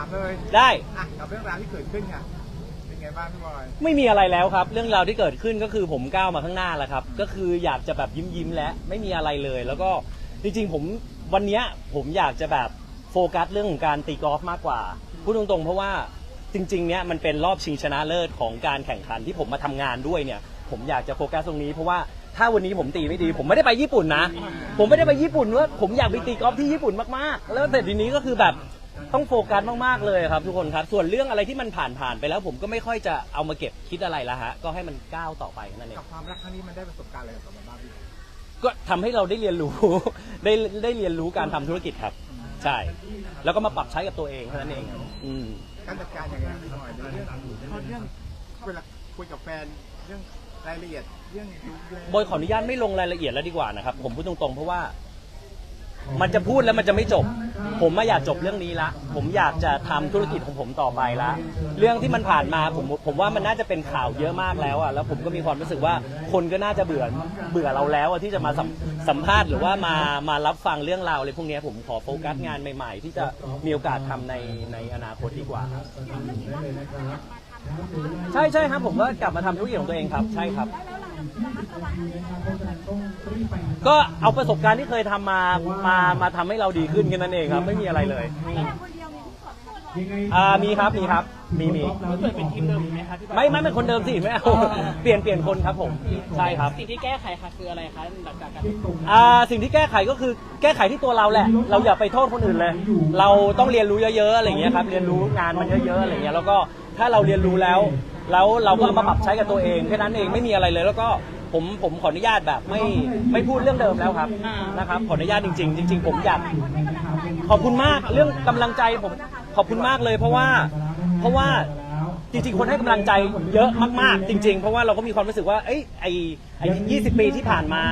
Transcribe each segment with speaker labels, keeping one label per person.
Speaker 1: ามเลย
Speaker 2: ได้
Speaker 1: อะกับเรื่องราวที่เกิดขึ้นค่ะเป็นไงบ้างพี่บอย
Speaker 2: ไม่มีอะไรแล้วครับ เรื่องราวที่เกิดขึ้นก็คือผมก้าวมาข้างหน้าแล้วครับ ก็คืออยากจะแบบยิ้มยิ้มๆแล้วไม่มีอะไรเลย แล้วก็จริงๆผมวันเนี้ยผมอยากจะแบบโฟกัสเรื่องของการตีกอล์ฟมากกว่าพูดตรงๆ เพราะว่าจริงๆเนี้ยมันเป็นรอบชิงชนะเลิศของการแข่งขันที่ผมมาทำงานด้วยเนี่ย ผมอยากจะโฟกัสตรงนี้เพราะว่าถ้าวันนี้ผมตีไม่ดี ผมไม่ได้ไปญี่ปุ่นนะ ผมไม่ได้ไปญี่ปุ่นว่าผมอยากไปตีกอล์ฟที่ญี่ปุ่นมากๆ แล้วแต่ทีนี้ก็คือแบบ ต้องโฟกัสมากๆเลยครับทุกคนครับ ส่วนเรื่องอะไรที่มันผ่านผ่านๆไปแล้ว ผมก็ไม่ค่อยจะเอามาเก็บคิดอะไรละฮะก็ให้มันก้าวต่อไปนั่นเอง
Speaker 1: กับความรักครั้งนี้มันได้ประสบการณ์อะไรกับเราบ้างพี่
Speaker 2: ก็ทำให้เราได้เรียนรู้ ได้ได้เรียนรู้การทำธุรกิจครับ ใช่ แล้วก็มาปรับใช้กับตัวเองเท่านั้นเองอืม
Speaker 1: การจัดการยังไงพี่บอยในเรื่องเพราะเรื่องเวลาคุยกับแฟนเรื่องรายละเอียดเรื่องดูแล
Speaker 2: บอยขออนุญาตไม่ลงรายละเอียดแล้วดีกว่านะครับ ผมพูดตรงๆ เพราะว่า มันจะพูดแล้วมันจะไม่จบ ผมไม่อยากจบเรื่องนี้ละ ผมอยากจะทำธุรกิจของผมต่อไปละ เรื่องที่มันผ่านมาผมผมว่ามันน่าจะเป็นข่าวเยอะมากแล้วอะแล้วผมก็มีความรู้สึกว่าคนก็น่าจะเบื่อเบื่อเราแล้วอะที่จะมาสัมสัมภาษณ์หรือว่ามามารับฟังเรื่องราวอะไรพวกเนี้ยผมขอโฟกัสงานใหม่ๆ ที่จะมีโอกาสทำในในอนาคตดีกว่าครับ ใช่ใช่ครับผมก็กลับมาทำธุรกิจของตัวเองครับ ใช่ครับ ก็เอาประสบการณ์ที่เคยทำมามามาทำให้เราดีขึ้นแค่นั้นเองครับ ไม่มีอะไรเลยอ่ามีครับมีครับ มีมี
Speaker 3: เกิดเป็นทีมเดิมไหมคะที่แบบ
Speaker 2: ไม่ไม่เป็นคนเดิมสิไม่เอาเปลี่ยนเปลี่ยนคนครับผมใช่ครับ
Speaker 3: สิ่งที่แก้ไขค่ะคืออะไรคะหลังจากการ
Speaker 2: อ่าสิ่งที่แก้ไขก็คือแก้ไขที่ตัวเราแหละ เราอย่าไปโทษคนอื่นเลย เราต้องเรียนรู้เยอะๆอะไรอย่างเงี้ยครับเรียนรู้งานมันเยอะๆอะไรอย่างเงี้ยแล้วก็ถ้าเราเรียนรู้แล้ว แล้วเราก็เอามาปรับใช้กับตัวเองแค่นั้นเองไม่มีอะไรเลยแล้วก็ผมผมขออนุญาตแบบไม่ไม่พูดเรื่องเดิมแล้วครับนะครับขออนุญาตจริง ๆ จริง ๆ ผมอยากขอบคุณมากเรื่องกำลังใจผมขอบคุณมากเลย เพราะว่าเพราะว่าจริงๆ คนให้กำลังใจเยอะมากๆ จริง ๆ เพราะว่าเราก็มีความรู้สึกว่า เอ้ยไอไอ20ปีที่ผ่านมา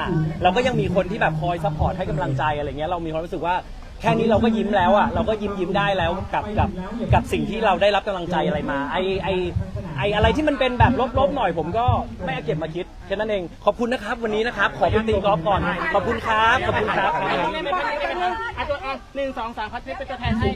Speaker 2: เราก็ยังมีคนที่แบบคอยซัพพอร์ตให้กำลังใจอะไรเงี้ยเรามีความรู้สึกว่าแค่นี้เราก็ยิ้มแล้วอะเราก็ยิ้มยิ้มได้แล้วกับกับกับสิ่งที่เราได้รับกำลังใจอะไรมาไอไอ ไออะไรที่มันเป็นแบบลบๆหน่อย ผมก็ไม่เอาเก็บมาคิดแค่นั้นเองขอบคุณนะครับ วันนี้นะครับ ขอไปตีกอล์ฟก่อนขอบคุณครับขอบคุณครับ
Speaker 3: ไม่ไม่ไม่ไม่ไม่ไม่อะตัวอะหนึ่งสองสามพัดเป็นตัวแทนให้